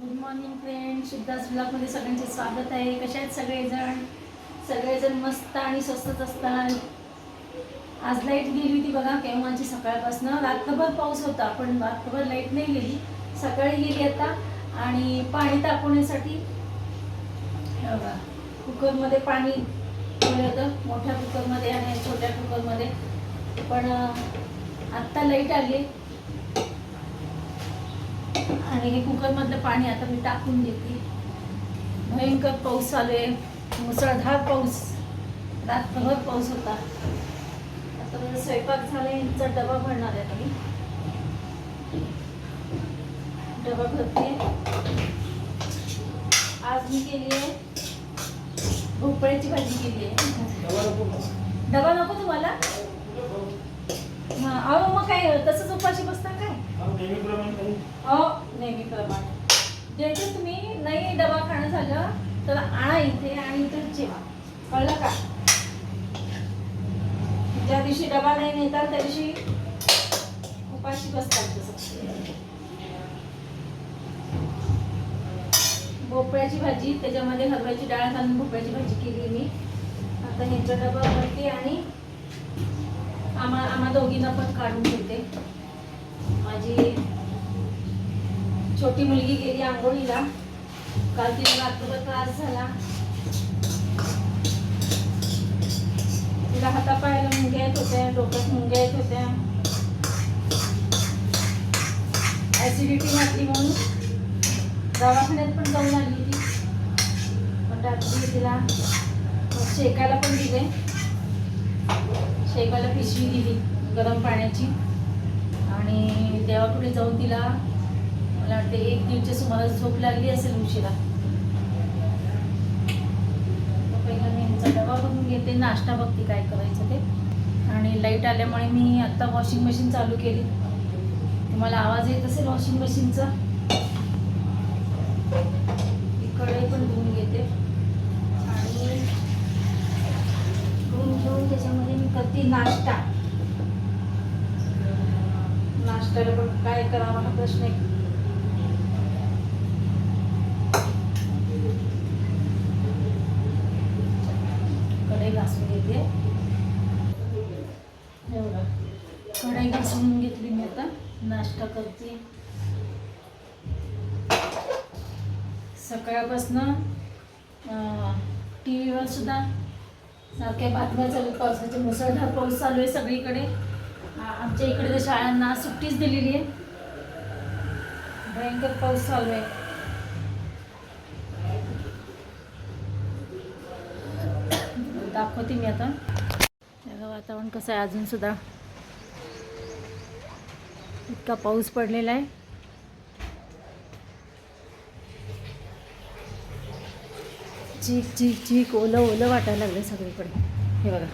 Good morning friend शुद्धास ब्लॉगमध्ये सगळ्यांचे स्वागत आहे. कशा आहेत सगळेजण? सगळेजण मस्त आणि स्वस्तच असतात. आज लाइट गेली होती बघा केव्हाची सकाळपासून. रात्रभर पाऊस होता पण रात्रभर लाइट नाही गेली. सकाळी गेली आता आणि पाणी तापवण्यासाठी बघा कुकरमध्ये पाणी होतं मोठ्या कुकरमध्ये आणि छोट्या कुकरमध्ये. पण आत्ता लाइट आली आणि हे कुकरमधलं पाणी आता मी टाकून देते. भयंकर पाऊस चालू आहे. मुसळधार पाऊस. रात्रभर पाऊस होता. आता माझा स्वयंपाक झाला यांचा डबा भरणार आहे मी. डबा भरते. आज मी केली आहे. भोपळ्याची भाजी केली आहे. डबा नको तुम्हाला? हा अहो मग काय तसंच उपाशी बसता काय? नेहमीप्रमाणे. जेथे तुम्ही नाही डबा खाणं झालं तर आणा इथे आणि इथे जेवा. कळलं का? ज्या दिवशी डबा नाही नेतात त्या दिवशी उपाशी बसतात तसं भोपळ्याची भाजी त्याच्यामध्ये हरभऱ्याची डाळ घालून भोपळ्याची भाजी केली मी. आता ह्याचा डबा भरते आणि आम्हा आम्हा दोघींना पण काढून घेते माझी छोटी मुलगी गेली आंघोळीला. काल तिला रात्रभर त्रास झाला. तिला हातापायाला मुंग्या येत होत्या डोक्यात मुंग्या येत होत्या. ऍसिडिटी वाटली म्हणून दवाखान्यात पण जाऊन आली ती पण रात्री तिला शेकायला पण दिले. शेकायला पिशवी दिली गरम पाण्याची. आणि देवापुढे जाऊन तिला मला वाटते एक दिवशी सुमारास झोप लागली असेल उशिरा. पहिला मी यांचा डबा बघून घेते नाश्ता बघते काय करायचं ते. आणि लाइट आल्यामुळे मी आत्ता वॉशिंग मशीन चालू केली. तुम्हाला आवाज येत असेल वॉशिंग मशीनचा कढई पण धुवून घेते. आणि धुवून घेऊन त्याच्यामध्ये मी करते नाश्ता. नाश्त्याला पण काय करावा हा प्रश्न आहे कढई घासून घेते. एवढं. कढई घासून घेतली मी आता. नाश्ता करते. सकाळपासनं टी व्हीवर सुद्धा सारख्या बातम्या चालू पावसाचे मुसळधार पाऊस चालू आहे सगळीकडे. आमच्या इकडे तर शाळांना सुट्टीच दिलेली आहे. भयंकर पाऊस चालू आहे. दाखवते मी आता. वातावरण कसं आहे अजून सुद्धा. इतका पाऊस पडलेला आहे. चीक चीक चीक ओलं ओलं वाटायला लागलं सगळीकडे. हे बघा.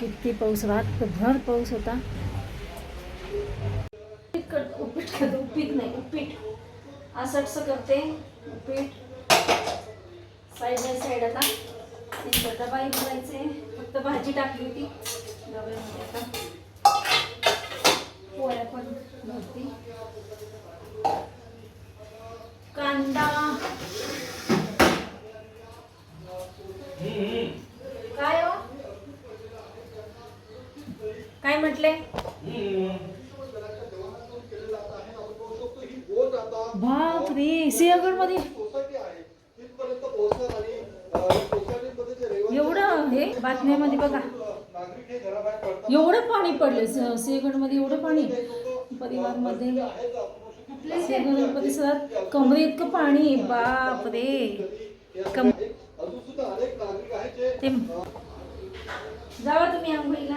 किती पाऊस रातभर पाऊस होता. उपीट कर- करते उपीट नाही उपीट. असं करते उपीट. साईड बाय साईड आता. त्यांचा डबाही भरायचे फक्त भाजी टाकली होती. डब्यामध्ये आता पोळ्या पण भरती. कांदा. काय हो? काय म्हटले बाप रे सिंहगडमध्ये एवढं हे मध्ये बघा. एवढं पाणी पडलं सिंहगड एवढं पाणी. परिवारमध्ये. सेगड सिंहगड परिसरात कमरे इतकं पाणी बाप रे कम ते जावा तुम्ही आंघोळीला.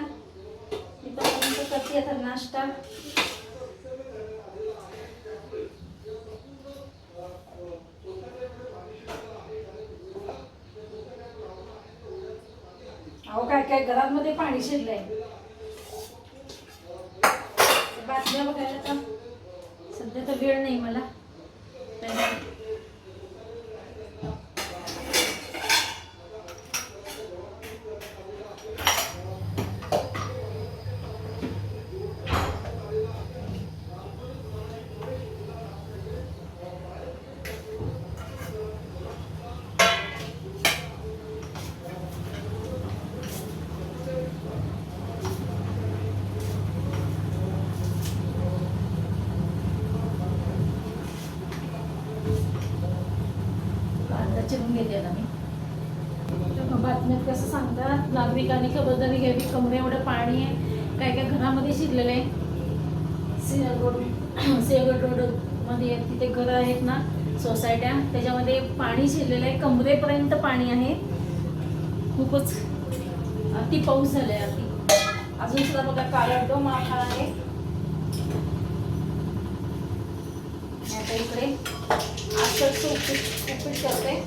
इथपर्यंत करते आता नाश्ता. अहो काय काय घरामध्ये पाणी शिरलंय. बातम्या बघायला तर सध्या तर वेळ नाही मला त्यामुळे चिरून घेते आता मी तर मग बातम्यात कसं सांगतात नागरिकांनी खबरदारी घ्यावी कमरे एवढं पाणी आहे काय काय घरामध्ये शिरलेलं आहे. सिंहगड रोड सिंहगड रोडमध्ये तिथे घरं आहेत ना सोसायट्या त्याच्यामध्ये पाणी शिरलेलं आहे कमरेपर्यंत पाणी आहे. खूपच अति पाऊस झाला आहे अति. अजून सुद्धा बघा काळा माखा आहे. आता इकडे आसटचं उपीट उपीट करते.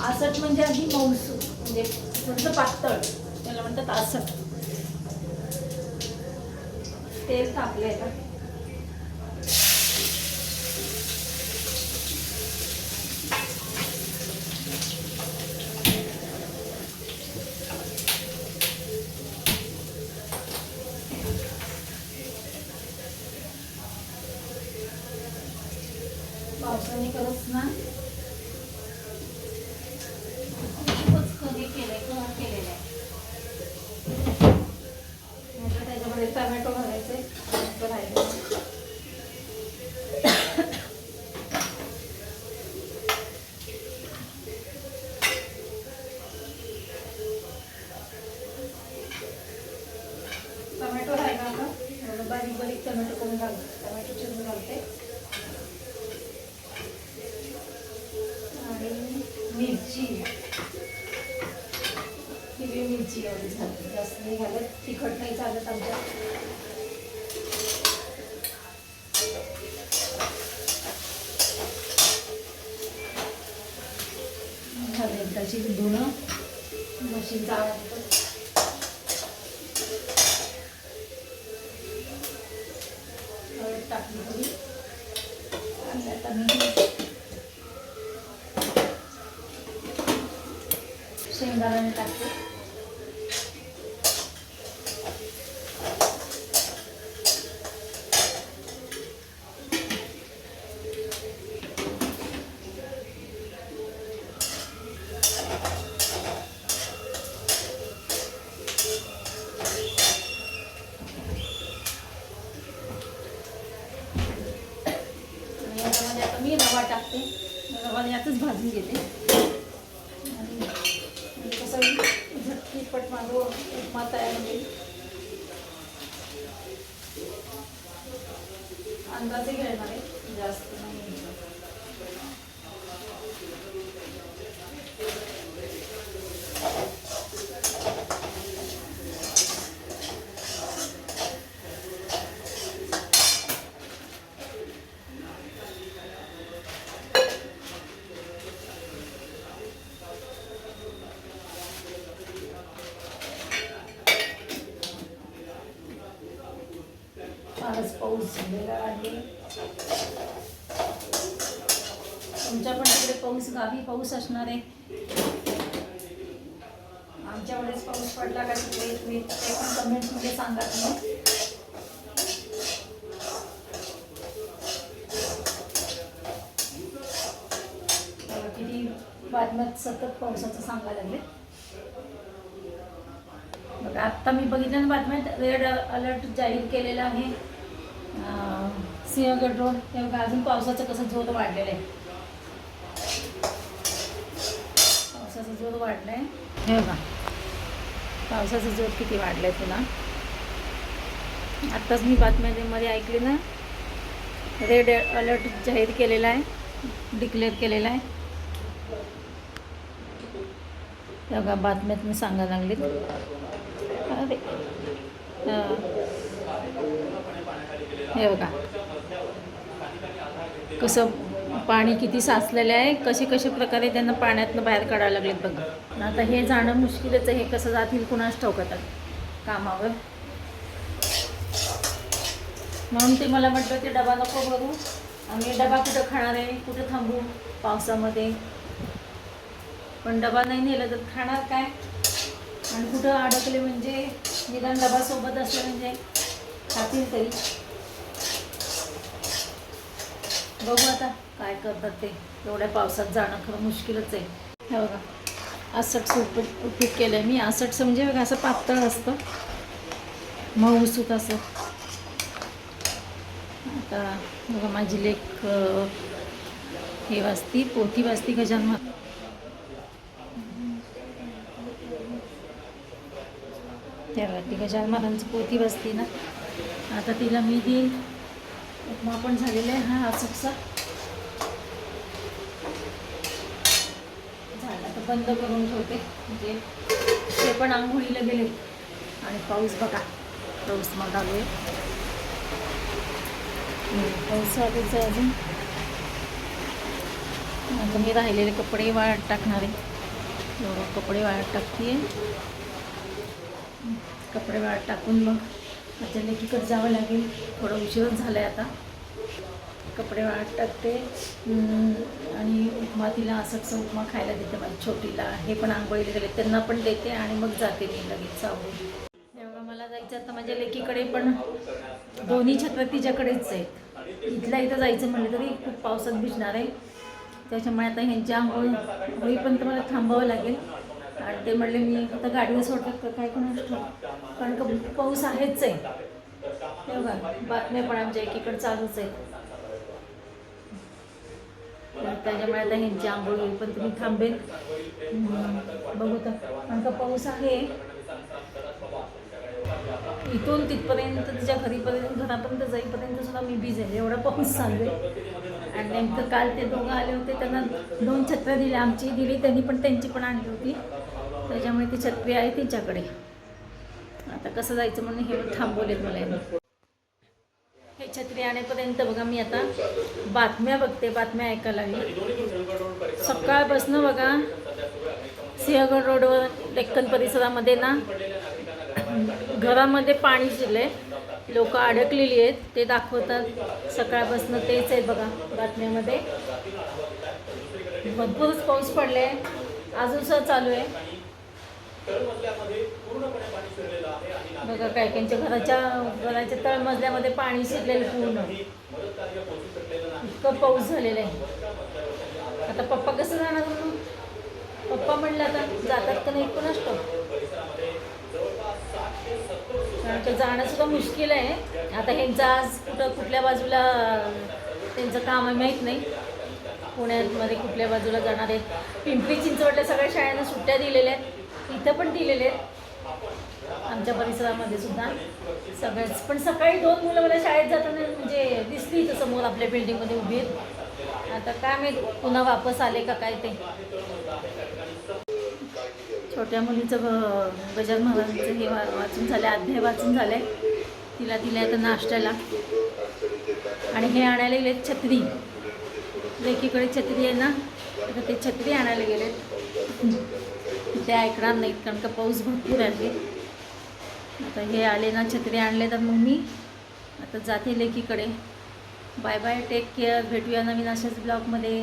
आसट म्हणजे अगदी मौसू म्हणजे थोडंसं पातळ. म्हणतात आसट तेल तापले का पावसाने खरंच ना खूपच कमी केलंय कमी केलेलं आहे नाहीतर त्याच्यामध्ये टमॅटो घालायचे टमॅटो राहिले. टमॅटो राहिला आता. बारीक बारीक टमॅटो करून घालते? टमॅटो चिरून घालते. आणि मिरची. हिरवी मिरची एवढी झाली. जास्त नाही घालत तिखट नाही चालत आमच्या. झाले एकदाची धुणं मशीनचा आवाज टाकली थोडी. शेंगदाणे टाकते आणि याच्यामध्ये आता मी रवा टाकते. रवा यातच भाजून घेते. आणि म्हणजे कसं झटकीपट माझं उपमा तयार होईल. अंदाजे घेणार आहे जास्त नाही फारच पाऊस झालेला आहे. तुमच्या पण तिकडे पाऊस गावी पाऊस असणार आहे. आमच्याकडेच पाऊस पडला का तिकडे तुम्ही ते पण कमेंट्समध्ये सांगा तुम्ही. किती बातम्यात सतत पावसाचं सांगायला लागले. बघा आत्ता मी बघितलं ना बातम्यात रेड अलर्ट जाहीर केलेला आहे. सिंहगड रोड ते बघा अजून पावसाचं कसं जोर वाढलेलं आहे. पावसाचा जोर आहे हे बघा. पावसाचा जोर किती वाढलाय पुन्हा. आत्ताच मी बातम्यांमध्ये ऐकली ना रेड अलर्ट जाहीर केलेला आहे डिक्लेअर केलेला आहे. हे बघा बातम्यात मी सांगायला लागलीत. अरे हे बघा. कसं पाणी किती साचलेलं आहे कसे कशा प्रकारे त्यांना पाण्यातनं बाहेर काढायला लागलेत बघा. आता हे जाणं मुश्किलच आहे हे कसं जातील कुणाच ठाऊक आता कामावर. म्हणून ते मला म्हटलं ते डबा नको बघू आम्ही डबा कुठं खाणार आहे कुठं थांबू पावसामध्ये? पण डबा नाही नेला तर खाणार काय? आणि कुठं अडकले म्हणजे निदान डबासोबत असलं असले म्हणजे खातील तरी. बघू आता काय करतात ते. एवढ्या पावसात जाणं खरं मुश्किलच आहे. हे बघा आसट सूप उपयोग केलं आहे मी आसटचं म्हणजे बघा असं पातळ असतं. मऊसूत असं. आता बघा माझी लेख हे वाचती पोथी वाचती गजान तेव्हा ती गजान महाराजांची पोथी वाचती ना. आता तिला मी देईन. उपमा पण झालेला आहे. हा असकसा झाला. तर बंद करून ठेवते. म्हणजे ते पण आंघोळीला गेले. आणि पाऊस बघा. पाऊस मग आलोय पाऊस चालूच अजून. आता मी राहिलेले कपडे वाळत टाकणार आहे. एवढं कपडे वाळत टाकते कपडे वाळत टाकून मग माझ्या लेकीकडे जावं लागेल. थोडं उशीरच झालं आहे आता. कपडे वाटतात टाकते आणि उपमा तिला असं उपमा खायला देते माझ्या छोटीला. हे पण आंघोळीला गेले त्यांना पण देते आणि मग जाते मी लगेच आवडून तेव्हा मला जायचं आता माझ्या लेकीकडे पण दोन्ही छत्र तिच्याकडेच आहेत. इथल्या इथं जायचं म्हणलं तरी खूप पावसात भिजणार आहे. त्याच्यामुळे आता ह्यांची आंघोळी होईपर्यंत मला थांबावं लागेल. आणि ते म्हणले मी आता गाडीवर सोडतात का काय कोण कारण का पाऊस आहेच आहे. हे बातम्या पण आमच्या एकीकडे चालूच आहेत. तर त्याच्यामुळे आता ह्यांची आंघोळ होईल पण तुम्ही थांबेल. बघू तर आमचा पाऊस आहे. इथून तिथपर्यंत तिच्या घरीपर्यंत घरापर्यंत जाईपर्यंत सुद्धा मी भिजेल एवढा पाऊस चालू आहे. आणि नेमकं काल ते दोघं आले होते त्यांना दोन छत्र्या दिल्या आमची दिली त्यांनी पण त्यांची पण आणली होती. त्याच्यामुळे ती छत्री आहे तिच्याकडे. आता कसं जायचं म्हणून हे थांबवलेत मला. यांनी हे छत्री आणेपर्यंत बघा मी आता बातम्या बघते बातम्या ऐकायला लागली. सकाळपासनं बघा सिंहगड रोडवर डेक्कन परिसरामध्ये ना घरामध्ये पाणी शिरले लोक अडकलेली आहेत ते दाखवतात. सकाळपासून तेच आहे बघा बातम्यामध्ये. भरपूरच पाऊस पडले अजून चालू आहे. बघा काय त्यांच्या घराच्या घराच्या तळमजल्यामध्ये पाणी शिरलेलं पूर्ण. इतकं पाऊस झालेला आहे. आता पप्पा कसं जाणार म्हणून? पप्पा म्हणलं आता जातात का नाही पण असतो कारण का जाणं सुद्धा मुश्किल आहे. आता ह्यांचं आज कुठं कुठल्या बाजूला त्यांचं काम आहे माहीत नाही. पुण्यामध्ये कुठल्या बाजूला जाणार आहेत पिंपरी चिंचवडल्या सगळ्या शाळांना सुट्ट्या दिलेल्या आहेत. इथं पण दिलेले आहेत. आमच्या परिसरामध्ये सुद्धा. सगळेच. पण सकाळी दोन मुलं मला शाळेत जाताना म्हणजे दिसली इथं समोर आपल्या बिल्डिंगमध्ये उभी आहेत. आता काय माहीत पुन्हा वापस आले का काय ते. छोट्या मुलीचं ग- गजान महाराजांचं हे वा वाचून झालं अध्याय वाचून झालं आहे तिला दिलं आहे तर नाश्त्याला. आणि हे आणायला गेलेत छत्री. लेकीकडे छत्री आहे ना आता ते छत्री आणायला गेलेत. ते ऐकणार नाहीत कारण का पाऊस भरपूर आहे. आता हे आले ना छत्री आणले तर मग मी आता जाते लेकीकडे बाय बाय टेक केअर भेटूया नवीन अशाच ब्लॉगमध्ये